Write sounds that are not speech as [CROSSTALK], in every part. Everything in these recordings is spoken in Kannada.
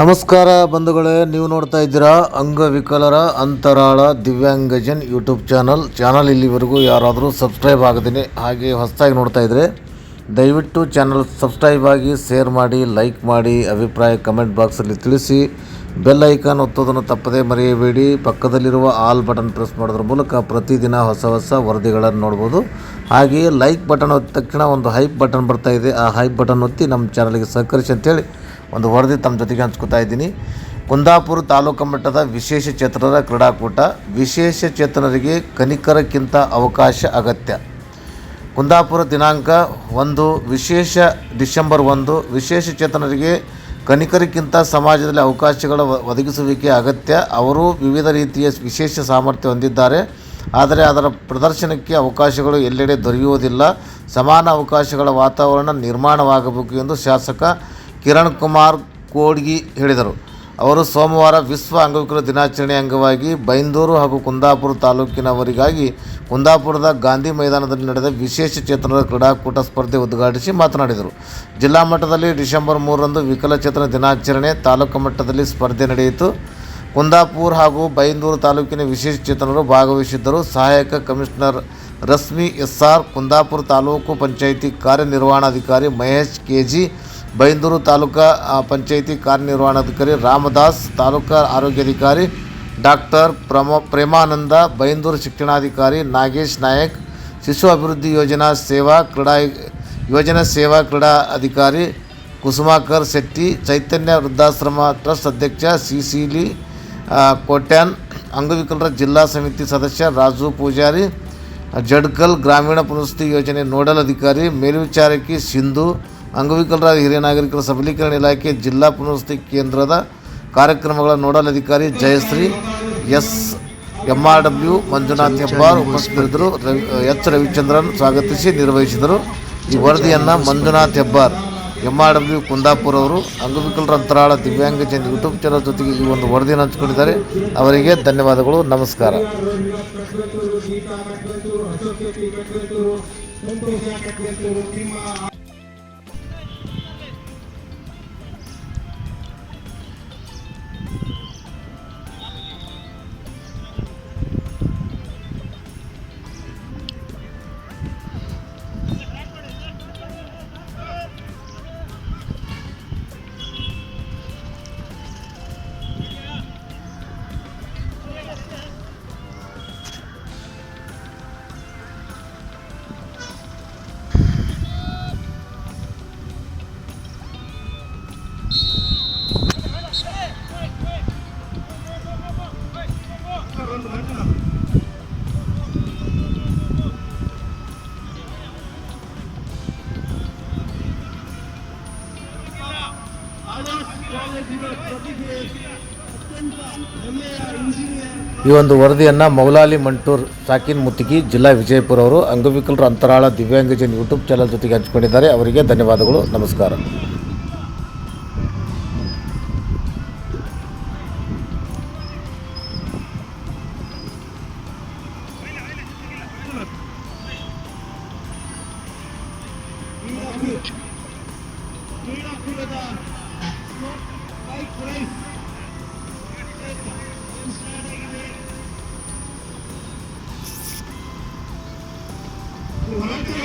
ನಮಸ್ಕಾರ ಬಂಧುಗಳೇ, ನೀವು ನೋಡ್ತಾ ಇದ್ದೀರಾ ಅಂಗವಿಕಲರ ಅಂತರಾಳ ದಿವ್ಯಾಂಗಜನ್ ಯೂಟ್ಯೂಬ್ ಚಾನಲ್. ಚಾನಲ್ ಇಲ್ಲಿವರೆಗೂ ಯಾರಾದರೂ ಸಬ್ಸ್ಕ್ರೈಬ್ ಆಗದೇನೆ ಹಾಗೆ ಹೊಸದಾಗಿ ನೋಡ್ತಾ ಇದ್ದರೆ ದಯವಿಟ್ಟು ಚಾನಲ್ ಸಬ್ಸ್ಕ್ರೈಬ್ ಆಗಿ ಶೇರ್ ಮಾಡಿ, ಲೈಕ್ ಮಾಡಿ, ಅಭಿಪ್ರಾಯ ಕಮೆಂಟ್ ಬಾಕ್ಸಲ್ಲಿ ತಿಳಿಸಿ. ಬೆಲ್ ಐಕಾನ್ ಒತ್ತೋದನ್ನು ತಪ್ಪದೇ ಮರೆಯಬೇಡಿ. ಪಕ್ಕದಲ್ಲಿರುವ ಆಲ್ ಬಟನ್ ಪ್ರೆಸ್ ಮಾಡೋದ್ರ ಮೂಲಕ ಪ್ರತಿದಿನ ಹೊಸ ಹೊಸ ವರದಿಗಳನ್ನು ನೋಡ್ಬೋದು. ಹಾಗೆಯೇ ಲೈಕ್ ಬಟನ್ ಒತ್ತ ತಕ್ಷಣ ಒಂದು ಹೈಪ್ ಬಟನ್ ಬರ್ತಾ ಇದೆ. ಆ ಹೈಪ್ ಬಟನ್ ಒತ್ತಿ ನಮ್ಮ ಚಾನಲ್ಗೆ ಸಹಕರಿಸಿ ಅಂತೇಳಿ ಒಂದು ವರದಿ ತಮ್ಮ ಜೊತೆಗೆ ಹಂಚ್ಕೊತಾ ಇದ್ದೀನಿ. ಕುಂದಾಪುರ ತಾಲೂಕು ಮಟ್ಟದ ವಿಶೇಷ ಚೇತನರ ಕ್ರೀಡಾಕೂಟ, ವಿಶೇಷ ಚೇತನರಿಗೆ ಕನಿಕರಕ್ಕಿಂತ ಅವಕಾಶ ಅಗತ್ಯ. ಕುಂದಾಪುರ ದಿನಾಂಕ ಒಂದು, ವಿಶೇಷ ಡಿಸೆಂಬರ್ ಒಂದು, ವಿಶೇಷ ಚೇತನರಿಗೆ ಕನಿಕರಿಗಿಂತ ಸಮಾಜದಲ್ಲಿ ಅವಕಾಶಗಳ ಒದಗಿಸುವಿಕೆ ಅಗತ್ಯ. ಅವರು ವಿವಿಧ ರೀತಿಯ ವಿಶೇಷ ಸಾಮರ್ಥ್ಯ ಹೊಂದಿದ್ದಾರೆ. ಆದರೆ ಅದರ ಪ್ರದರ್ಶನಕ್ಕೆ ಅವಕಾಶಗಳು ಎಲ್ಲೆಡೆ ದೊರೆಯುವುದಿಲ್ಲ. ಸಮಾನ ಅವಕಾಶಗಳ ವಾತಾವರಣ ನಿರ್ಮಾಣವಾಗಬೇಕು ಎಂದು ಶಾಸಕ ಕಿರಣ್ ಕುಮಾರ್ ಕೋಡ್ಗಿ ಹೇಳಿದರು. ಅವರು ಸೋಮವಾರ ವಿಶ್ವ ಅಂಗವಿಕಲ ದಿನಾಚರಣೆ ಅಂಗವಾಗಿ ಬೈಂದೂರು ಹಾಗೂ ಕುಂದಾಪುರ ತಾಲೂಕಿನವರಿಗಾಗಿ ಕುಂದಾಪುರದ ಗಾಂಧಿ ಮೈದಾನದಲ್ಲಿ ನಡೆದ ವಿಶೇಷ ಚೇತನರ ಕ್ರೀಡಾಕೂಟ ಸ್ಪರ್ಧೆ ಉದ್ಘಾಟಿಸಿ ಮಾತನಾಡಿದರು. ಜಿಲ್ಲಾ ಮಟ್ಟದಲ್ಲಿ ಡಿಸೆಂಬರ್ ಮೂರರಂದು ವಿಕಲಚೇತನ ದಿನಾಚರಣೆ ತಾಲೂಕು ಮಟ್ಟದಲ್ಲಿ ಸ್ಪರ್ಧೆ ನಡೆಯಿತು. ಕುಂದಾಪುರ ಹಾಗೂ ಬೈಂದೂರು ತಾಲೂಕಿನ ವಿಶೇಷ ಚೇತನರು ಭಾಗವಹಿಸಿದ್ದರು. ಸಹಾಯಕ commissioner Rashmi S R Kundapura taluk panchayat ಕಾರ್ಯನಿರ್ವಹಣಾಧಿಕಾರಿ ಮಹೇಶ್ ಕೆ ಜಿ ಬೈಂದೂರು ತಾಲೂಕಾ ಪಂಚಾಯಿತಿ ಕಾರ್ಯನಿರ್ವಹಣಾಧಿಕಾರಿ ರಾಮದಾಸ್, ತಾಲೂಕಾ ಆರೋಗ್ಯಾಧಿಕಾರಿ ಡಾಕ್ಟರ್ ಪ್ರಮ, ಪ್ರೇಮಾನಂದ, ಬೈಂದೂರು ಶಿಕ್ಷಣಾಧಿಕಾರಿ ನಾಗೇಶ್ ನಾಯಕ್, ಶಿಶು ಅಭಿವೃದ್ಧಿ ಯೋಜನಾ ಸೇವಾ ಕ್ರೀಡಾ, ಯೋಜನಾ ಸೇವಾ ಕ್ರೀಡಾ ಅಧಿಕಾರಿ ಕುಸುಮಾಕರ್ ಶೆಟ್ಟಿ, ಚೈತನ್ಯ ವೃದ್ಧಾಶ್ರಮ ಟ್ರಸ್ಟ್ ಅಧ್ಯಕ್ಷ ಸಿಸಿಲಿ ಕೋಟ್ಯಾನ್, ಅಂಗವಿಕಲರ ಜಿಲ್ಲಾ ಸಮಿತಿ ಸದಸ್ಯ ರಾಜು ಪೂಜಾರಿ, ಜಡ್ಕಲ್ ಗ್ರಾಮೀಣ ಪುನರ್ವಸತಿ ಯೋಜನೆ ನೋಡಲ್ ಅಧಿಕಾರಿ, ಮೇಲ್ವಿಚಾರಕಿ ಸಿಂಧು ಅಂಗವಿಕಲರ ಹಿರಿಯ ನಾಗರಿಕರ ಸಬಲೀಕರಣ ಇಲಾಖೆ ಜಿಲ್ಲಾ ಪುನರ್ವಸತಿ ಕೇಂದ್ರದ ಕಾರ್ಯಕ್ರಮಗಳ ನೋಡಲ್ ಅಧಿಕಾರಿ Jayashree S M R W Manjunath Hebbar ಉಪಸ್ಥಿತರಿದ್ದರು. ರವಿ, ಎಚ್ ರವಿಚಂದ್ರನ್ ಸ್ವಾಗತಿಸಿ ನಿರ್ವಹಿಸಿದರು. ಈ ವರದಿಯನ್ನು Manjunath Hebbar M R W Kundapura ಅವರು, ಅಂಗವಿಕಲರ ಅಂತರಾಳ ದಿವ್ಯಾಂಗಜನ್ ಯೂಟ್ಯೂಬ್ ಚಾನಲ್ ಜೊತೆಗೆ ಈ ಒಂದು ವರದಿಯನ್ನು ಹಂಚಿಕೊಂಡಿದ್ದಾರೆ. ಅವರಿಗೆ ಧನ್ಯವಾದಗಳು. ನಮಸ್ಕಾರ. ಈ ಒಂದು ವರದಿಯನ್ನು ಮೌಲಾಲಿ ಮಂಟೂರ್ ಸಾಕಿನ್ ಮುತ್ತಿಗಿ ಜಿಲ್ಲಾ ವಿಜಯಪುರ ಅವರು ಅಂಗವಿಕಲರ ಅಂತರಾಳ ದಿವ್ಯಾಂಗಜನ್ ಯೂಟ್ಯೂಬ್ ಚಾನಲ್ ಜೊತೆಗೆ ಹಂಚಿಕೊಂಡಿದ್ದಾರೆ. ಅವರಿಗೆ ಧನ್ಯವಾದಗಳು. ನಮಸ್ಕಾರ.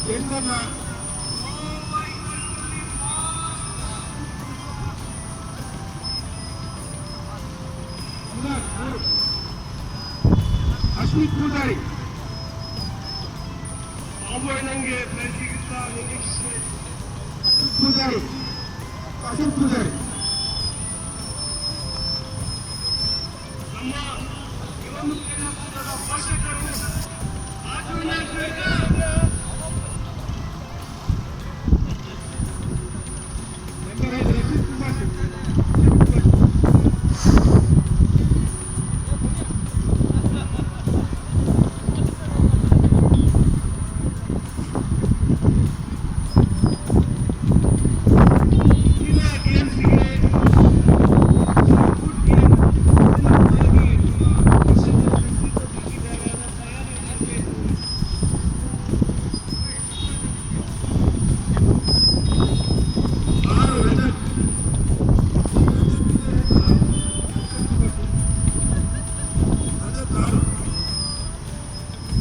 ಕೆಂಡನ್ನ ಅಶ್ಮಿತ್ ಪೂಜಾರಿ ಬಾಬು ಅಣ್ಣಂಗೆ ಪ್ರಯತ್ನಿಸಿದ ನಿರೀಕ್ಷೆ ಪೂಜಾರಿ ಅಶೋಕ್ ಪೂಜಾರಿ ನಮ್ಮ ಈ ಒಂದು ಕ್ರೀಡಾಕೂಟದ ಪೋಷಕರು Thank you.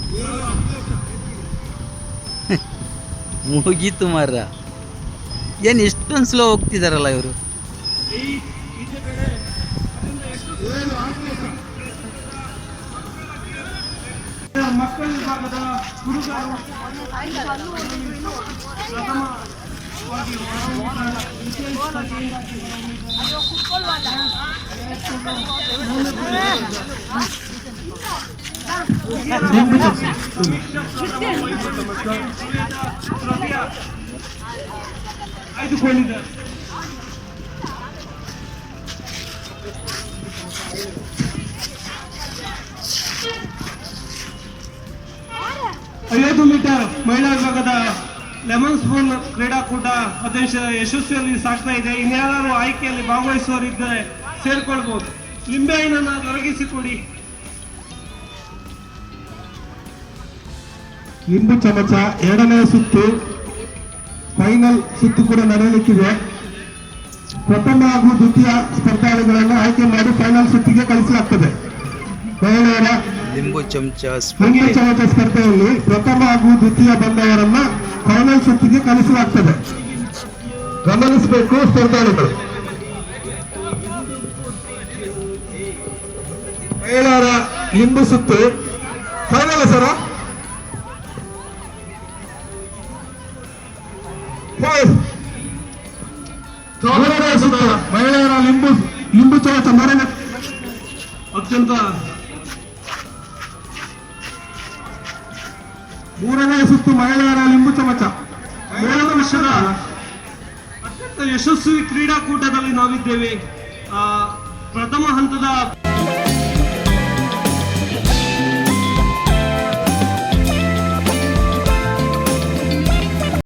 [LAUGHS] ಮುಗೀತು ಮಾರ ಏನು ಇಷ್ಟೊಂದು ಸ್ಲೋ ಹೋಗ್ತಿದಾರಲ್ಲ ಇವರು? ಐವತ್ತು ಮೀಟರ್ ಮಹಿಳಾ ವಿಭಾಗದ ಲೆಮನ್ ಸ್ಪೂನ್ ಕ್ರೀಡಾಕೂಟ ಅಧ್ಯಕ್ಷ ಯಶಸ್ವಿಯಲ್ಲಿ ಸಾಗ್ತಾ ಇದೆ. ಇನ್ಯಾರು ಆಯ್ಕೆಯಲ್ಲಿ ಭಾಗವಹಿಸುವವರಿದ್ದರೆ ಸೇರ್ಕೊಳ್ಬಹುದು ಲಿಂಬೆಹಣ್ಣನ್ನು ಒದಗಿಸಿಕೊಡಿ ಲಿಂಬು ಚಮಚ ಎರಡನೇ ಸುತ್ತು. ಫೈನಲ್ ಸುತ್ತು ಕೂಡ ನಡೆಯಲಿಕ್ಕಿದೆ. ಪ್ರಥಮ ಹಾಗೂ ದ್ವಿತೀಯ ಸ್ಪರ್ಧಾಳುಗಳನ್ನು ಆಯ್ಕೆ ಮಾಡಿ ಫೈನಲ್ ಸುತ್ತಿಗೆ ಕಳಿಸಲಾಗ್ತದೆ. ಮಹಿಳೆಯರ ಲಿಂಬು ಚಮಚ ಲಿಂಬು ಚಮಚ ಸ್ಪರ್ಧೆಯಲ್ಲಿ ಪ್ರಥಮ ಹಾಗೂ ದ್ವಿತೀಯ ಬಂದವರನ್ನ ಫೈನಲ್ ಸುತ್ತಿಗೆ ಕಳಿಸಲಾಗ್ತದೆ. ಗಮನಿಸಬೇಕು ಸ್ಪರ್ಧಾಳುಗಳು. ಮಹಿಳೆಯರ ಲಿಂಬು ಸುತ್ತು. ಫೈನಲ್ ಸರ? ಮೂರನೇ ಸುತ್ತು ಮಹಿಳೆಯರ ಲಿಂಬು ಲಿಂಬು ಚಮಚ ಮೂರನೇ ಅತ್ಯಂತ ಮೂರನೇ ಸುತ್ತು ಮಹಿಳೆಯರ ಲಿಂಬು ಚಮಚ. ಮೂರನೇ ವರ್ಷದ ಅತ್ಯಂತ ಯಶಸ್ವಿ ಕ್ರೀಡಾಕೂಟದಲ್ಲಿ ನಾವಿದ್ದೇವೆ. ಆ, ಪ್ರಥಮ